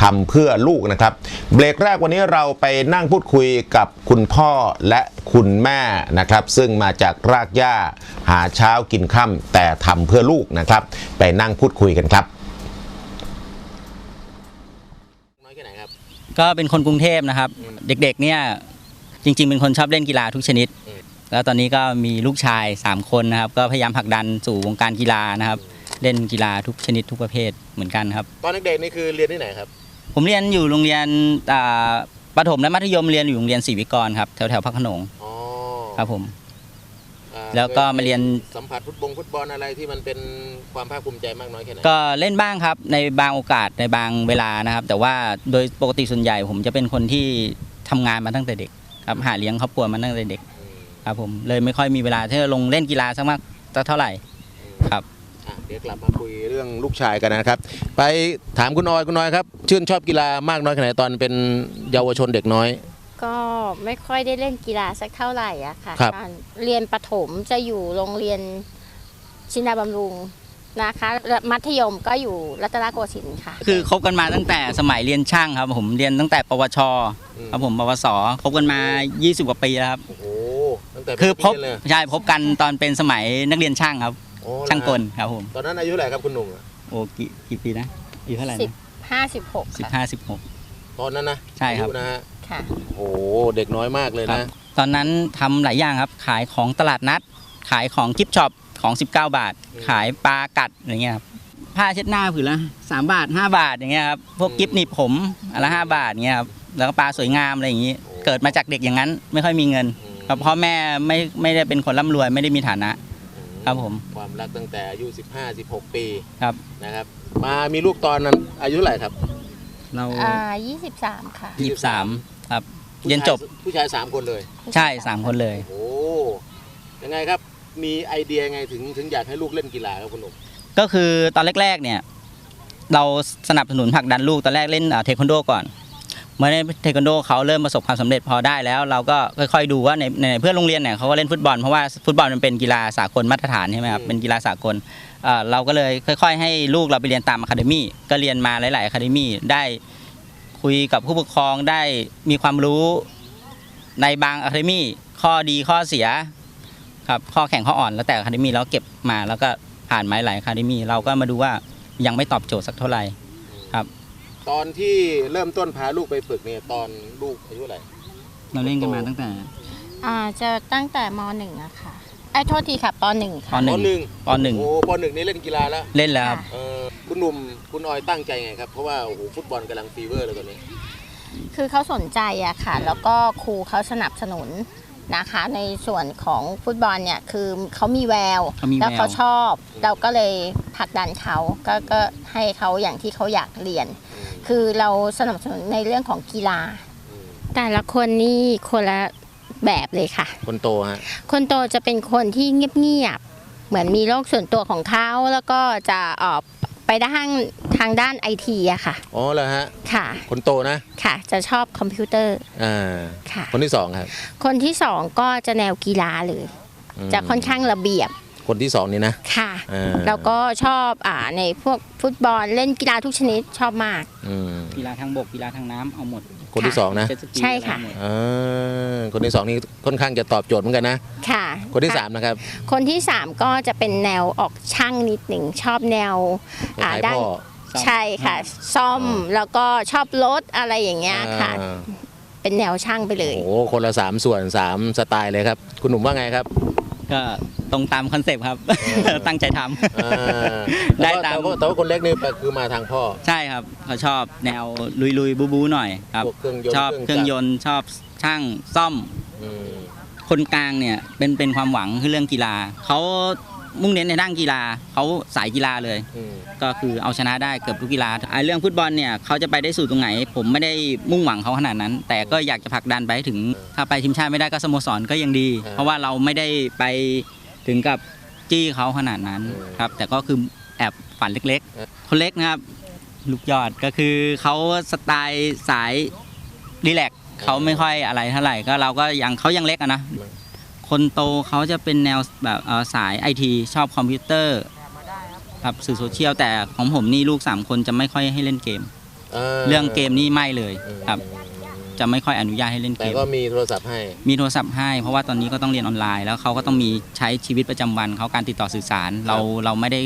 ทำเพื่อลูกนะครับ เบรกแรกวันนี้เราไปนั่งพูดคุยกับคุณพ่อและคุณแม่นะครับ ซึ่งมาจากรากหญ้าหาเช้ากินค่ำแต่ทำเพื่อลูกนะครับ ไปนั่งพูดคุยกันครับน้อยแค่ไหนครับ ก็เป็นคนกรุงเทพนะครับอืมเด็กๆเนี่ยจริง ๆ เป็นคนชอบเล่นกีฬาทุกชนิดอืมแล้วตอนนี้ก็มีลูกชาย 3 คนนะครับ ก็พยายามผลักดันสู่วงการกีฬานะครับ เล่นกีฬาทุกชนิดทุกประเภทเหมือนกันครับ ตอนเด็กๆนี่คือเรียนที่ไหนครับ ผมเรียนอยู่โรงเรียนอ่าประถมและมัธยมเรียนอยู่โรงเรียนศรีวิกรครับแถวแถวๆพระโขนงอ๋อครับผม อ่าแล้วก็มาเรียน สัมผัสฟุตบงฟุตบอลอะไรที่มันเป็นความภาคภูมิใจมากน้อยแค่ไหนก็เล่นบ้างครับในบางโอกาสในบางเวลานะครับ แต่ว่าโดยปกติส่วนใหญ่ผมจะเป็นคนที่ทำงานมาตั้งแต่เด็กครับหาเลี้ยงครอบครัวมาตั้งแต่เด็กอืมครับผมเลยไม่ค่อยมีเวลาที่จะลงเล่นกีฬาสักมากสักเท่าไหร่ครับอะ เดี๋ยวกลับมาคุยเรื่องลูกชายกันนะครับ ไปถามคุณออยคุณออยครับ ชื่นชอบกีฬามากน้อยแค่ไหนตอนเป็นเยาวชนเด็กน้อย ก็ไม่ค่อยได้เล่นกีฬาสักเท่าไหร่อะค่ะครับ ตอนเรียนประถมจะอยู่โรงเรียนชินาบำรุงนะคะและมัธยมก็อยู่รัตนโกสินทร์ค่ะ คือคบกันมาตั้งแต่สมัยเรียนช่างครับผมเรียนตั้งแต่ปวชอืม ครับผมปวสคบกันมา 20 กว่าปีแล้วครับ โอ้โหตั้งแต่คือพบเรียนเลยใช่พบกันตอนเป็นสมัยนักเรียนช่างครับ โอ้ช่างกลครับผม ตอนนั้นอายุเท่าไหร่ครับคุณหนุ่มอะโอ้กี่กี่ปีนะอายุเท่าไหร่สิบนะห้าสิบหกสิบค่ะห้าสิบหก ตอนนั้นนะใช่ครับ อายุนะฮะค่ะ โอ้โหเด็กน้อยมากเลยครันะ บตอนนั้นทำหลายอย่างครับ ขายของตลาดนัด ขายของกิฟช็อปของ 19 บาทขายปลากัดอย่างเงี้ยครับผ้าเช็ดหน้าผืนละ3บาท 5 บาทอย่างเงี้ยครับพวกกิฟหนีบผมอนละ5บาทเงี้ยครับแล้วก็ปลาสวยงามอะไรอย่างงี้ เกิดมาจากเด็กอย่างนั้นไม่ค่อยมีเงินอืม ครับพ่อแม่ไม่ไม่ได้เป็นคนร่ำรวยไม่ได้มีฐานะ ครับผมความรักตั้งแต่อายุ 15 16 ปีครับนะครับ มามีลูกตอนนั้นอายุเท่าไหร่ครับ เราอ่ายี่สิบสามค่ะ ยี่สิบสามครับ เรียนจบผู้ชายสามคนเลยใช่สามคนเลย โอ้ยังไงครับมีไอเดียไงถึงถึงอยากให้ลูกเล่นกีฬาครับคุณหนุ่มก็คือตอนแรกๆเนี่ย เราสนับสนุนผลักดันลูกตอนแรกเล่นเทควันโดก่อน เมื่อในเทควันโดเขาเริ่มประสบความสำเร็จพอได้แล้ว เราก็ค่อยๆดูว่าในในเพื่อนโรงเรียนเนี่ยเขาก็เล่นฟุตบอลเพราะว่าฟุตบอลมันเป็นกีฬาสากลมาตรฐานใช่ไหมครับเป็นกีฬาสากลเเราก็เลยค่อย ๆ ให้ลูกเราไปเรียนตามอะคาเดมี่ก็เรียนมาหลายๆอะคาเดมี่ได้คุยกับผู้ปกครองได้มีความรู้ในบางอะคาเดมี่ข้อดีข้อเสียครับข้อแข่งข้ออ่อนแล้วแต่อะคาเดมี่เราเก็บมาแล้วก็ผ่านมาหลายอะคาเดมี่เราก็มาดูว่ายังไม่ตอบโจทย์สักเท่าไหร่ครับ ตอนที่เริ่มต้นพาลูกไปฝึกเนี่ยตอนลูกอายุเท่าไหร่เราเล่นกันมาตั้งแต่อ่าจะตั้งแต่มหนึ่งอะค่ะไอ้ยโทษทีค่ะปหนึ่งปค่ะหนึ่งหนึ่งปหนึ่งโอ้ปหนึ่งนี่เล่นกีฬาแล้วเล่นแล้วครับค่ะเออคุณหนุ่มคุณออยตั้งใจไงครับเพราะว่าโอ้โหฟุตบอลกำลังฟีเวอร์เลยตอนนี้ คือเขาสนใจอะค่ะ แล้วก็ครูเขาสนับสนุน นะคะ ในส่วนของฟุตบอลเนี่ยคือเขามีแววเขามีแวว แล้วเขาชอบ เราก็เลยผลักดันเขาก็ก็ให้เขาอย่างที่เขาอยากเรียน คือเราสนับสนุนในเรื่องของกีฬาอืมแต่ละคนนี่คนละแบบเลยค่ะ คนโตฮะ คนโตจะเป็นคนที่เงียบๆ เหมือนมีโลกส่วนตัวของเขา แล้วก็จะออกไปด้าน ทางด้านไอทีอะค่ะ อ๋อเหรอฮะ ค่ะ คนโตนะ ค่ะ จะชอบคอมพิวเตอร์ อ่า ค่ะ คนที่สองครับ คนที่สองก็จะแนวกีฬาเลยมจะค่อนข้างระเบียบ คนที่สองนี่นะ ค่ะอ่าแล้วก็ชอบอ่าในพวกฟุตบอลเล่นกีฬาทุกชนิดชอบมากอืมกีฬาทางบกกีฬาทางน้ำเอาหมด คนที่สองนะเจ็ตสกีใช่ค่ะเอาหมดอ่าคนที่สองนี่ค่อนข้างจะตอบโจทย์เหมือนกันนะ ค่ะ คนที่สามนะครับ คนที่สามก็จะเป็นแนวออกช่างนิดหนึ่งชอบแนวอ่าขายด้านพ่อ ซ่อมใช่ค่ะ ซ่อมอ่าแล้วก็ชอบรถอะไรอย่างเงี้ยค่ะ อ่าเป็นแนวช่างไปเลย โอ้โหคนละสามส่วนสามสไตล์เลยครับ คุณหนุ่มว่าไงครับ ก็ตรงตามคอนเซปต์ครับ ตั้งใจทำ อ่าได้แต่ตามว่าแต่ว่าคนเล็กนี่คือมาทางพ่อ ใช่ครับเขาชอบแนวลุยลุยๆบูบูหน่อยครับ พวกเครื่องยนต์ชอบเครื่องยจักนต์ชอบช่างซ่อม อืมคนกลางเนี่ยเป็นเป็นความหวังคือเรื่องกีฬาเขา มุ่งเน้นในด้านกีฬาเขาสายกีฬาเลยอืมก็คือเอาชนะได้เกือบทุกกีฬาไอ้เรื่องฟุตบอลเนี่ยเขาจะไปได้สู่ตรงไหน ผมไม่ได้มุ่งหวังเขาขนาดนั้น แต่ก็อยากจะผลักดันไปให้ถึงถ้าไปทีมชาติไม่ได้ก็สโมสรก็ยังดี เพราะว่าเราไม่ได้ไปถึงกับจี้เขาขนาดนั้นครับ แต่ก็คือแอบฝันเล็กๆ คนเล็กนะครับลูกยอดก็คือเขาสไตล์สายรีแลกซ์เขาไม่ค่อยอะไรเท่าไหร่ก็เราก็ยังเขายังเล็กอะนะ คนโตเขาจะเป็นแนวแบบเอ่อสายไอทีชอบคอมพิวเตอร์ครับสื่อโซเชียลแต่ของผมนี่ลูก 3 คนจะไม่ค่อยให้เล่นเกมเอเรื่องเกมนี่ไม่เลยอืมครับ จะไม่ค่อยอนุญาตให้เล่นเกแต่มก็มีโทรศัพท์ให้ มีโทรศัพท์ให้ เพราะว่าตอนนี้ก็ต้องเรียนออนไลน์แล้วเขาก็ต้องมีใช้ชีวิตประจำวันเขาการติดต่อสื่อสารเราเราไม่ได้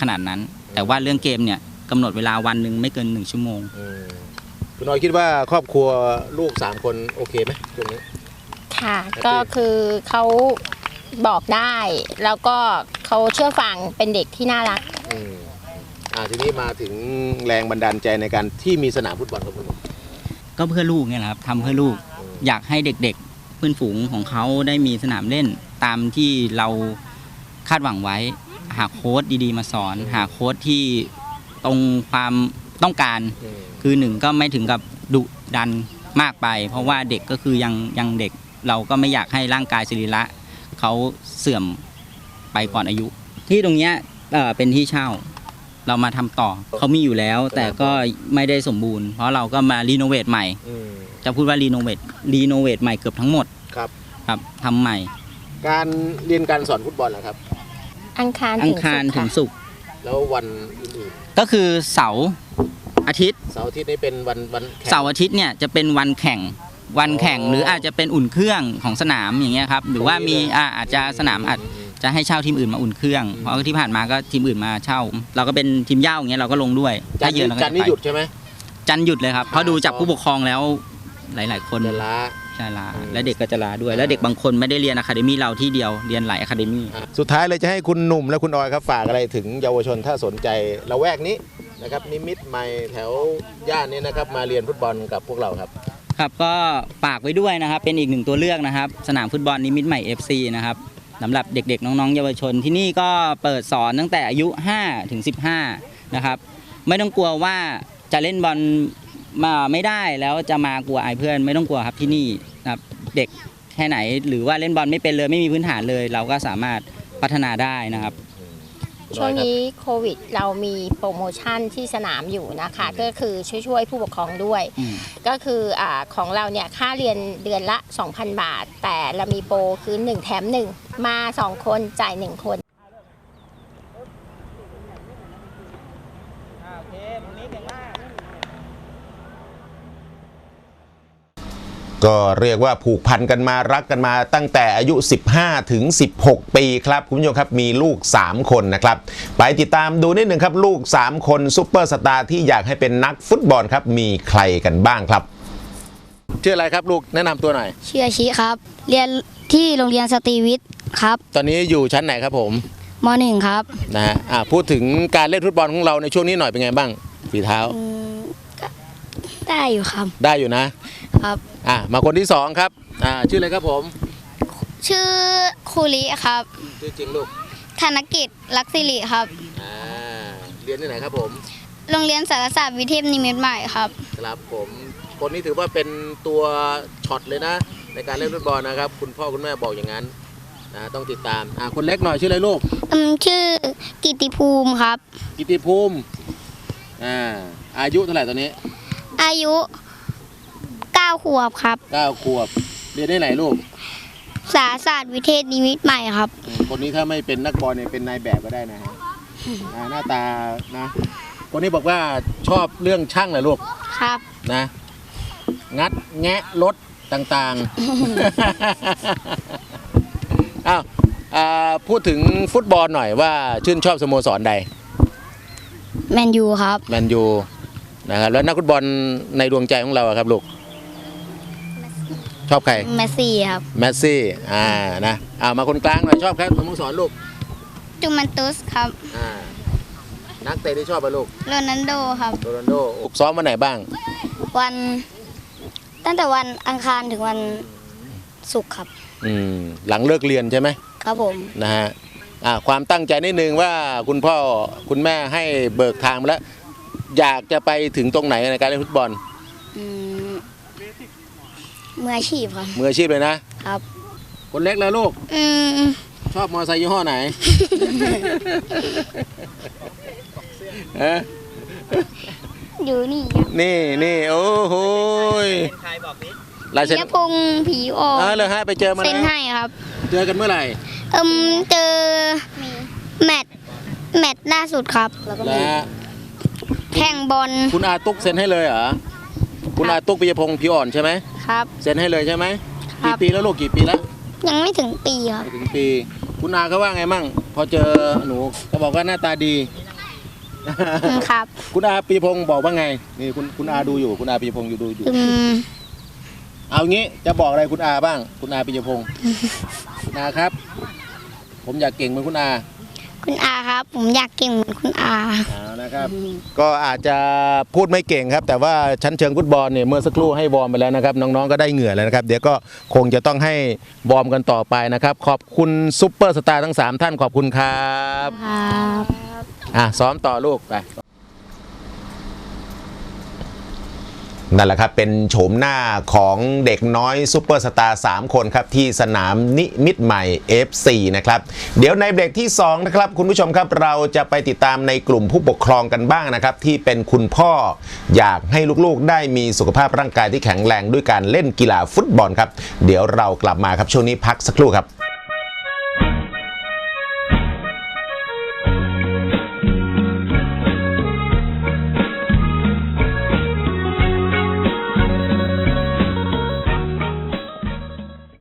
ขนาดนั้น แต่ว่าเรื่องเกมเนี่ยกำหนดเวลาวันหนึ่งไม่เกินหนึ่งชั่วโมงอืมคุณออยคิดว่าครอบครัวลูกสามคนโอเคไหมช่วงนี้ ค่ะครับก็คือเขาบอกได้ แล้วก็เขาเชื่อฟังเป็นเด็กที่น่ารัก อืมอ่าทีนี้มาถึงแรงบันดาลใจในการที่มีสนามฟุตบอลครับคุณก็เพื่อลูกเนี่ยแหละครับทำเพื่อลูก อยากให้เด็กๆ เพื่อนฝูงของเขาได้มีสนามเล่นตามที่เราคาดหวังไว้ หาโค้ดดีๆ มาสอน หาโค้ดที่ตรงความต้องการ อืม คือหนึ่งก็ไม่ถึงกับดุดันมากไป เพราะว่าเด็กก็คือยังยังเด็ก เราก็ไม่อยากให้ร่างกายสรีระเขาเสื่อมไปก่อนอายุ ที่ตรงเนี้ยเอ่อเป็นที่เช่า เรามาทำต่อเขามีอยู่แล้ว แต่ก็ไม่ได้สมบูรณ์ เพราะเราก็มารีโนเวทใหม่ อืม จะพูดว่ารีโนเวทรีโนเวทใหม่เกือบทั้งหมดครับ ครับทำใหม่ การเรียนการสอนฟุตบอลนะครับ อังคารอัถึงงคารศุกร์ถึค่ะงศุกร์แล้ววันอื่นก็คือเสาร์อาทิตย์ๆเสาร์อาทิตย์นี้เป็นวันวันแข่งเสาร์อาทิตย์เนี่ยจะเป็นวันแข่ง วันแข่งอ๋อหรืออาจจะเป็นอุ่นเครื่องของสนามอย่างเงี้ยครับหรือว่ามีตรงนี้เลยอ่าอาจจะสนามอาจจะให้เช่าทีมอื่นมาอุ่นเครื่องอืมเพราะที่ผ่านมาก็ทีมอื่นมาเช่า เราก็เป็นทีมเหย้าอย่างเงี้ยเราก็ลงด้วยจันถ้าทร์เยือนนี่เราก็จันทร์นี่จะไปหยุดใช่ไหม จันทร์หยุดเลยครับเพราะดูจากอ๋อผู้ปกครองแล้วหลาย ๆ คนเดือนละจะลาอืมและเด็กก็จะลาด้วยอ่าและเด็กบางคนไม่ได้เรียนอะคาเดมี่เราที่เดียวเรียนหลายอะคาเดมี่ สุดท้ายเลยจะให้คุณหนุ่มและคุณออยครับฝากอะไรถึงเยาวชนถ้าสนใจละแวกนี้นะครับนิมิตรใหม่แถวย่านนี้นะครับมาเรียนฟุตบอลกับพวกเราครับ ครับก็ฝากไว้ด้วยนะครับ เป็นอีกหนึ่งตัวเลือกนะครับ สนามฟุตบอลนิมิตใหม่ FC นะครับสำหรับเด็กๆ น้องๆ เยาวชนที่นี่ก็เปิดสอนตั้งแต่อายุ 5 ถึง 15 นะครับ ไม่ต้องกลัวว่าจะเล่นบอลมาไม่ได้แล้วจะมากลัวอายเพื่อนไม่ต้องกลัวครับที่นี่นะครับเด็กแค่ไหน หรือว่าเล่นบอลไม่เป็นเลยไม่มีพื้นฐานเลย เราก็สามารถพัฒนาได้นะครับ ช่วงนี้โควิด เรามีโปรโมชั่นที่สนามอยู่นะคะ ก็คือช่วยๆผู้ปกครองด้วยอืมก็คืออาของเราเนี่ยค่าเรียนเดือนละ 2,000 บาท แต่เรามีโปรคือ 1 แถม 1 มา 2 คนจ่าย 1 คนก็ เรียกว่าผูกพันกันมารักกันมาตั้งแต่อายุ 15 ถึง 16 ปีครับ คุณผู้ชมครับมีลูก 3 คนนะครับ ไปติดตามดูนิดหนึ่งครับ ลูก 3 คนซุปเปอร์สตาร์ที่อยากให้เป็นนักฟุตบอลครับ มีใครกันบ้างครับ ชื่ออะไรครับลูกแนะนำตัวหน่อย ชื่ออาชิครับ เรียนที่โรงเรียนสตรีวิทย์ครับตอนนี้อยู่ชั้นไหนครับผมมหนึ่งครับนะฮะอ่าพูดถึงการเล่นฟุตบอลของเราในช่วงนี้หน่อยเป็นไงบ้างฝีเท้า อืมก็ได้อยู่ครับ ได้อยู่นะ ครับ อ่ามาคนที่สองครับอ่าชื่ออะไรครับผม ชื่อคูริครับ ชื่อจริงลูกธนกิจลักษิริครับ อ่าเรียนที่ไหนครับผมโรงเรียนสารศาสตร์วิเทพนิมิตรใหม่ครับ ครับผมคนนี้ถือว่าเป็นตัวช็อตเลยนะ ในการเล่นฟุตบอลนะครับ คุณพ่อคุณแม่บอกอย่างนั้นนะต้องติดตามอ่าคนเล็กหน่อยชื่ออะไรลูก อืมชื่อกิติภูมิครับ กิติภูมิอ่าอายุเท่าไหร่ตอนนี้ อายุ 9ขวบครับ9ขวบเรียนได้ไหนลูกสารศาสตร์วิเทพนิมิตรใหม่ครับ อืมคนนี้ถ้าไม่เป็นนักบอลเนี่ยเป็นนายแบบก็ได้นะฮะอ่าหน้าตานะ คนนี้บอกว่าชอบเรื่องช่างเหรอลูก ครับ นะงัดแงะรถต่างๆ อ้าวอ่าพูดถึงฟุตบอลหน่อยว่าชื่นชอบสโมสรใดแมนยูครับ แมนยูนะครับแล้วนักฟุตบอลในดวงใจของเราอะครับลูก ชอบใคร เมสซี่ครับแมสซี่ อ่า นะอ่ามาคนกลางหน่อยชอบใครสโมสรลูก จูมันตุสครับอ่า นักเตะที่ชอบไปลูก โรนัลโดครับ โรนัลโดฝึกซ้อมวันไหนบ้าง วันตั้งแต่วันอังคารถึงวันศุกร์ครับอืม หลังเลิกเรียนใช่ไหม ครับผม นะฮะอ่าความตั้งใจนิดนึงว่าคุณพ่อคุณแม่ให้เบิกทางมาแล้ว อยากจะไปถึงตรงไหนในการเล่นฟุตบอล อืม มืออาชีพครับ มืออาชีพเลยนะครับ คนเล็กแล้วลูก อืมชอบมอเตอร์ไซค์ยี่ห้อไหนเอ๊ะอยู่นี่ครับนี่นี่โอ้โหยใครบอกนิดลายเซ็นเสียพงษ์ผีโอเออเลยฮะไปเจอมาเซ็นแล้วให้ครับ เจอกันเมื่อไหร่เอิมเจอแมตช์แมตช์ล่าสุดครับ แล้วก็แล้วมีแข่งบอลคุณอาตุ๊กเซ็นให้เลยเหรอ คุณอาตุ๊กปิยพงศ์ผิวอ่อนใช่ไหมครับ เซ็นให้เลยใช่ไหมครักี่บ ปีแล้วลูกกี่ปีแล้วยังไม่ถึงปีครับไม่ถึงปี คุณอาเขาว่าไงมั่ง พอเจอหนูเขาบอกว่าหน้าตาดี ครับ คุณอาปีพงศ์บอกว่าไง นี่คุณคุณอาดูอยู่ คุณอาปีพงศ์อยู่ดูอยู่ อืม เอางี้จะบอกอะไรคุณอาบ้าง คุณอาปีพงศ์ คุณอาครับ ผมอยากเก่งเหมือนคุณอา คุณอาครับ ผมอยากเก่งเหมือนคุณอา เอานะครับก็อาจจะพูดไม่เก่งครับ แต่ว่าชั้นเชิงฟุตบอลเนี่ยเมื่อสักครู่ให้วอร์มไปแล้วนะครับ น้องๆก็ได้เหงื่อแล้วนะครับ เดี๋ยวก็คงจะต้องให้วอร์มกันต่อไปนะครับ ขอบคุณซุปเปอร์สตาร์ทั้ง 3 ท่านขอบคุณครับ ครับ อะซ้อมต่อลูกไป นั่นแหละครับ เป็นโฉมหน้าของเด็กน้อยซูเปอร์สตาร์3คนครับ ที่สนามนิมิตใหม่ F4 นะครับ เดี๋ยวในเบรกที่ 2 นะครับ คุณผู้ชมครับเราจะไปติดตามในกลุ่มผู้ปกครองกันบ้างนะครับ ที่เป็นคุณพ่ออยากให้ลูกๆ ได้มีสุขภาพร่างกายที่แข็งแรงด้วยการเล่นกีฬาฟุตบอลครับ เดี๋ยวเรากลับมาครับช่วงนี้พักสักครู่ครับ